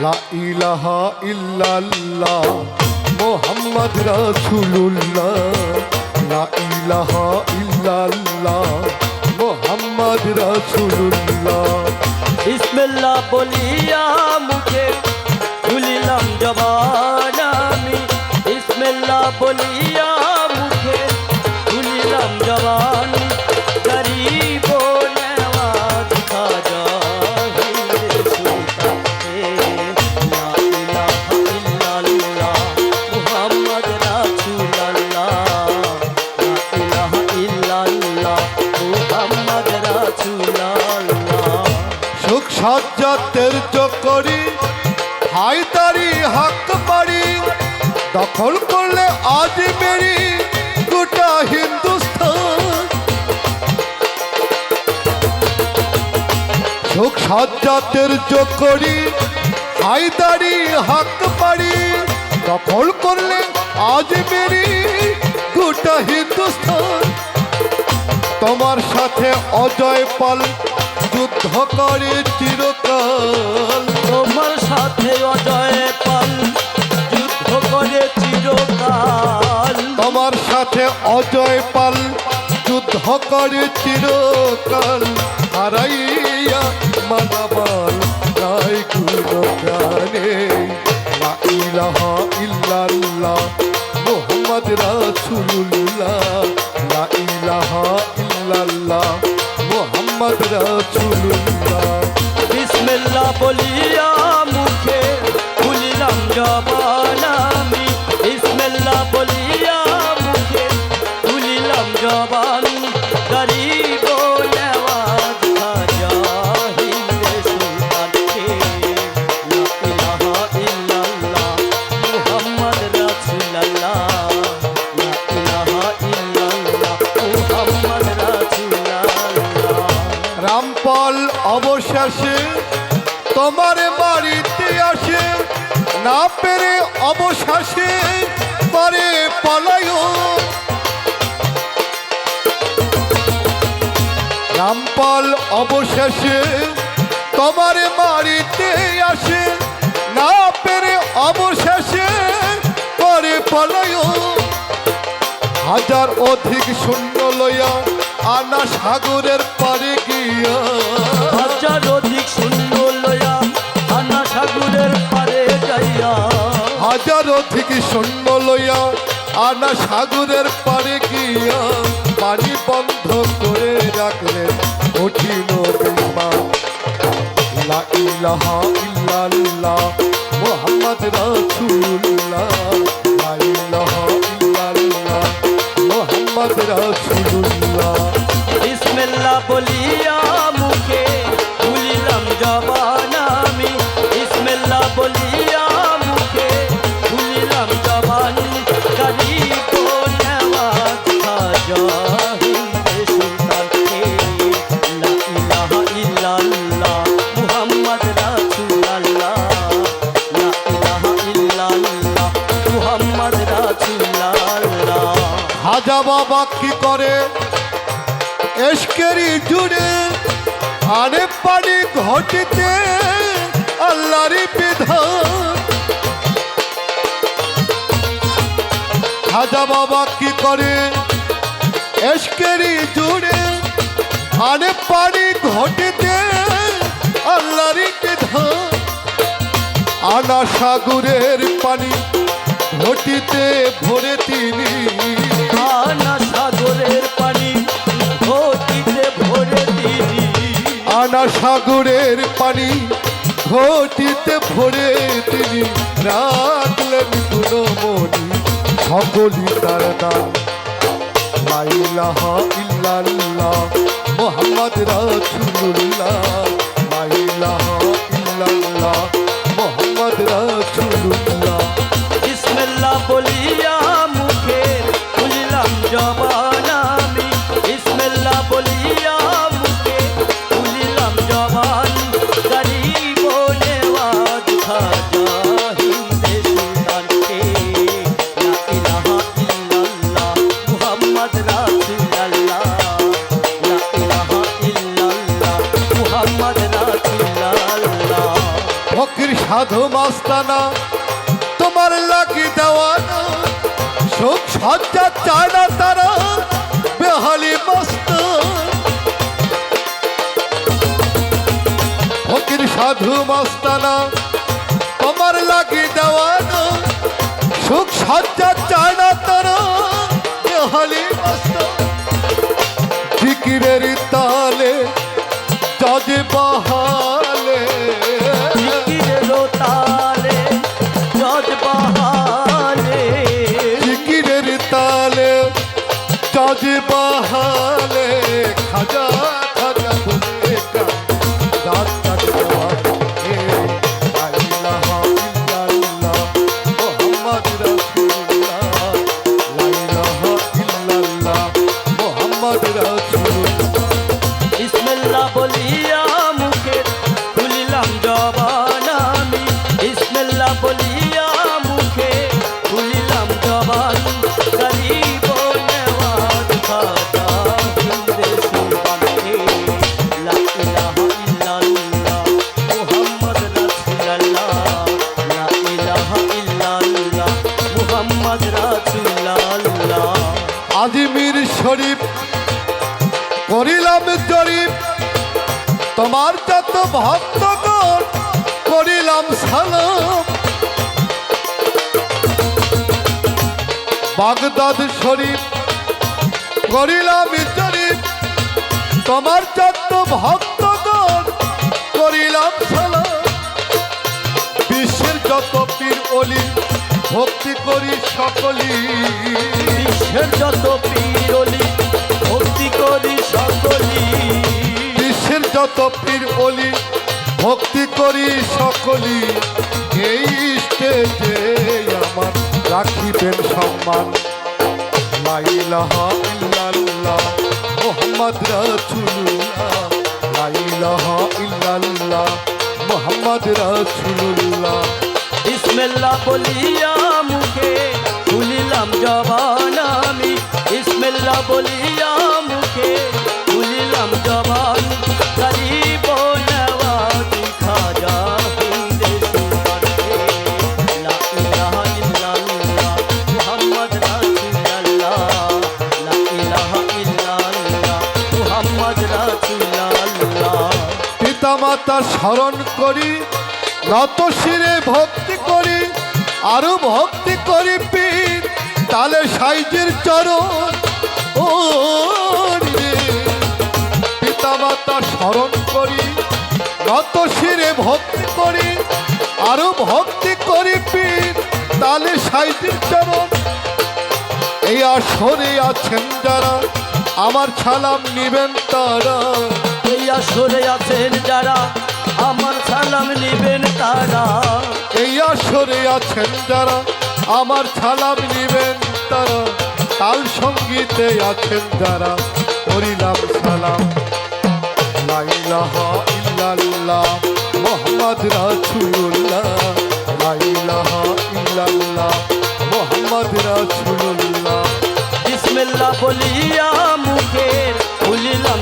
লা ইলাহা ইল্লাল্লাহ মোহাম্মদ রাসূলুল্লাহ। লা ইলাহা ইল্লাল্লাহ মোহাম্মদ রাসূলুল্লাহ। বিসমিল্লাহ বলিয়া মুখে খুলিলাম জবান আমি। বিসমিল্লাহ বলিয়া দখল করলে আজ মেরি গোটা হিন্দুস্তান সুখ সাজ্জাতের চকরি হায়দারি হাক বাড়ি দখল করলে আজ মেরি গোটা হিন্দুস্তান তোমার সাথে অজয় পাল যুদ্ধ করে চিরকাল। তোমার সাথে অজয় অজয় পাল, যুদ্ধ করে চিরকাল। হারাইয়া মানাবাল নাই গুণ প্রাণে। লা ইলাহা ইল্লাল্লাহ, মুহাম্মদ রাসূলুল্লাহ। লা ইলাহা ইল্লাল্লাহ, মুহাম্মদ রাসূলুল্লাহ। বিসমিল্লাহ বলিয়া রামপাল অবশেষে তোমার বাড়িতে আসে। না পেরে অবশেষে পরে পলায়। রামপাল অবশেষে তোমার বাড়িতে আসে। না পেরে অবশেষে পরে পলায়। হাজার অধিক শূন্য লইয়া আনা সাগরের পারে গিয়া। হাজার অধিক শূন্য লয়া আনা সাগরের পারে যাইয়া। হাজার অধিক শূন্য লইয়া আনা সাগরের পারে গিয়া। পানি বন্ধ করে রাখলেন কঠিন বিমান লা ইলাহা ইল্লাল্লাহ মুহাম্মদ রাসূলুল্লাহ। খাজা বাবা কি করে। এসকেরি জুড়ে আনে পানি ঘটিতে আল্লাহরই বিধান। খাজা বাবা কি করে এসকেরি জুড়ে আনে পানি ঘটিতে আল্লাহরই বিধান। আনা সাগরের পানি ঘটিতে ভরে তিনি সাগরের পানি, ঘটিতে ভরে দিলি। আনা সাগরের পানি, ঘটিতে ভরে তিনি রাখলেন গুণমণি, সকলই তার দান। লাইলাহা ইল্লাল্লাহ, মোহাম্মদ রাসূলুল্লাহ। লাইলাহা ইল্লাল্লাহ সাধু মাস্তানা, তোমার লাগি দেওয়ানা সুখ সজ্জা চায় না তারা, বেহালি মাস্তান ফকির সাধু মাস্তানা, তোমার লাগি দেওয়ানা সুখ সজ্জা চায় না তারা, বেহালি মাস্তান জিকিরের তালে, জজ বাহালে ভক্তগণ করিলাম সালাম। বাগদাদ শরীফ করিলাম জরিফ তোমার যত ভক্তগণ করিলাম সালাম। বিশ্বের যত পীর অলি, ভক্তি করি সকলি। বিশ্বের যত পীরলি ভক্তি যত পীর অলি, ভক্তি করি সকলি। এই স্টেজে আমার রাখিবেন সম্মান। মোহাম্মদ রাসূলুল্লাহ। ইল্লাল্লাহ, মোহাম্মদ রাসূলুল্লাহ। ইসমিল্লা বলিয়া মুখে খুলিলাম জবান আমি। ইসমিল্লা বলিয়া রাসূলুল্লাহ পিতামাতা স্মরণ করি নত শিরে ভক্তি করি, আরও ভক্তি করি পীর, তালে সাইজের চরণ পিতামাতা স্মরণ করি নত শিরে ভক্তি করি, আরও ভক্তি করি পীর, তালে সাইজের চরণ। এই আসরে আছেন যারা আমার ছালাম নিবেন তারা। এই আসরে আছেন যারা আমার সালাম নিবেন তারা। এই আসরে আছেন যারা আমার ছালাম নিবেন তারা। তাল সঙ্গীতে আছেন যারা করিলাম সালাম। লাইলাহা ইল্লাল্লাহ মোহাম্মদ রাসূলুল্লাহ। লাইলাহা ইল্লাল্লাহ মোহাম্মদ রাসূলুল্লাহ। বিসমিল্লাহ বলিয়া Milan.